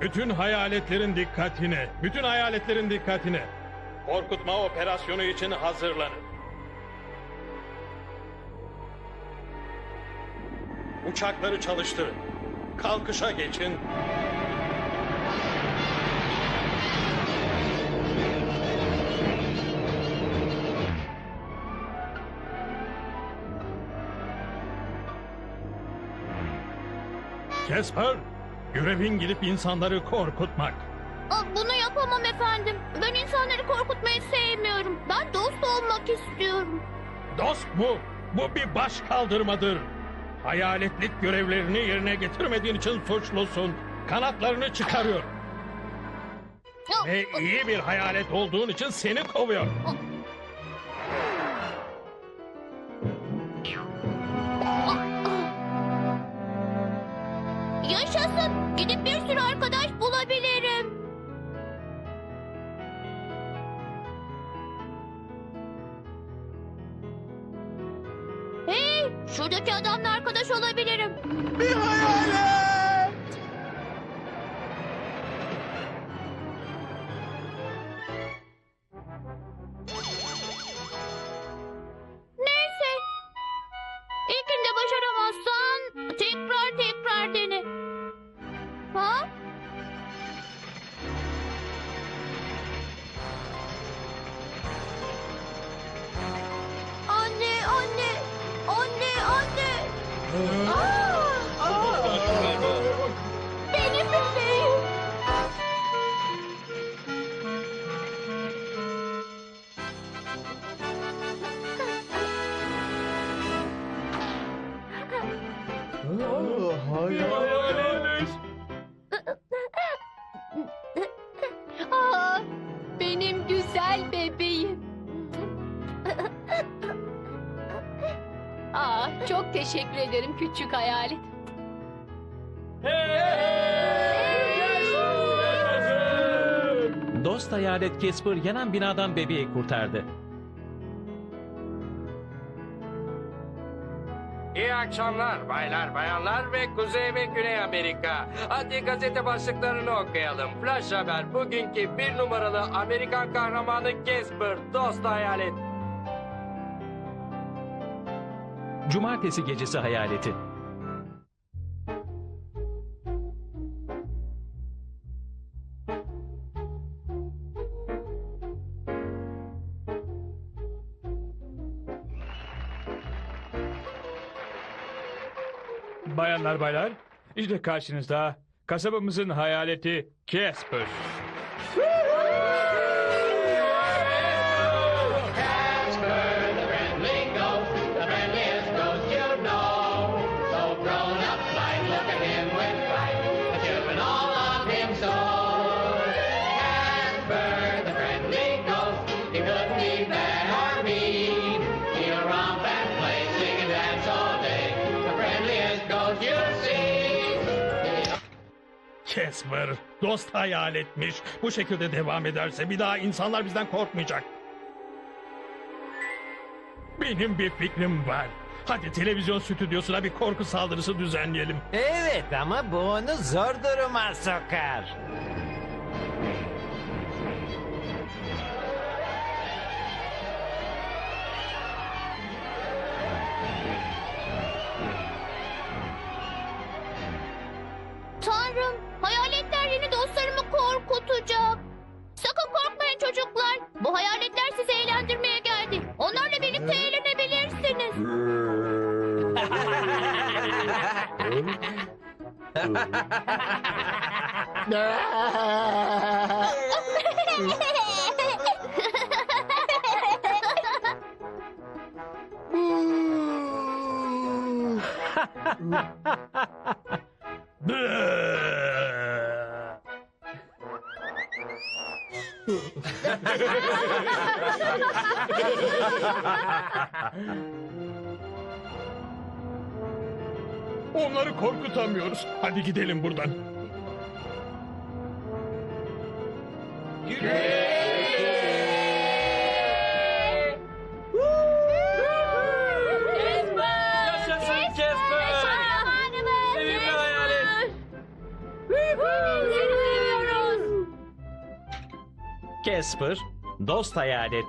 Bütün hayaletlerin dikkatine, bütün hayaletlerin dikkatine. Korkutma operasyonu için hazırlanın. Uçakları çalıştırın. Kalkışa geçin. Kesper, görevin gidip insanları korkutmak. Aa, Bunu yapamam efendim. Ben insanları korkutmayı sevmiyorum. Ben dost olmak istiyorum. Dost bu. Bu bir baş kaldırmadır. Hayaletlik görevlerini yerine getirmediğin için suçlusun. Kanatlarını çıkarıyor. Aa, Ve iyi bir hayalet olduğun için seni kovuyor. Şuradaki adamla arkadaş olabilirim. Bir benim güzel bebeğim. Aa, çok teşekkür ederim küçük hayalet. Dost hayalet Casper yanan binadan bebeği kurtardı. İyi akşamlar baylar bayanlar ve Kuzey ve Güney Amerika. Hadi gazete başlıklarını okuyalım. Flash haber bugünkü bir numaralı Amerikan kahramanı Casper dost hayalet. Cumartesi gecesi hayaleti. Bayanlar baylar, işte karşınızda kasabamızın hayaleti Casper. Kesper, dost hayaletmiş. Bu şekilde devam ederse bir daha insanlar bizden korkmayacak. Benim bir fikrim var. Hadi televizyon stüdyosuna bir korku saldırısı düzenleyelim. Evet ama bu onu zor duruma sokar. Korkutacak. Sakın korkmayın çocuklar. Bu hayaletler sizi eğlendirmeye geldi. Onlarla birlikte eğlenebilirsiniz. Onları korkutamıyoruz. Hadi gidelim buradan. Yaşasın Casper, dost hayalet.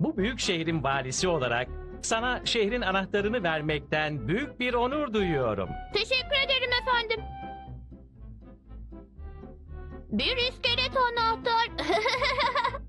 Bu büyük şehrin valisi olarak sana şehrin anahtarını vermekten büyük bir onur duyuyorum. Teşekkür ederim efendim. Bir iskelet anahtar.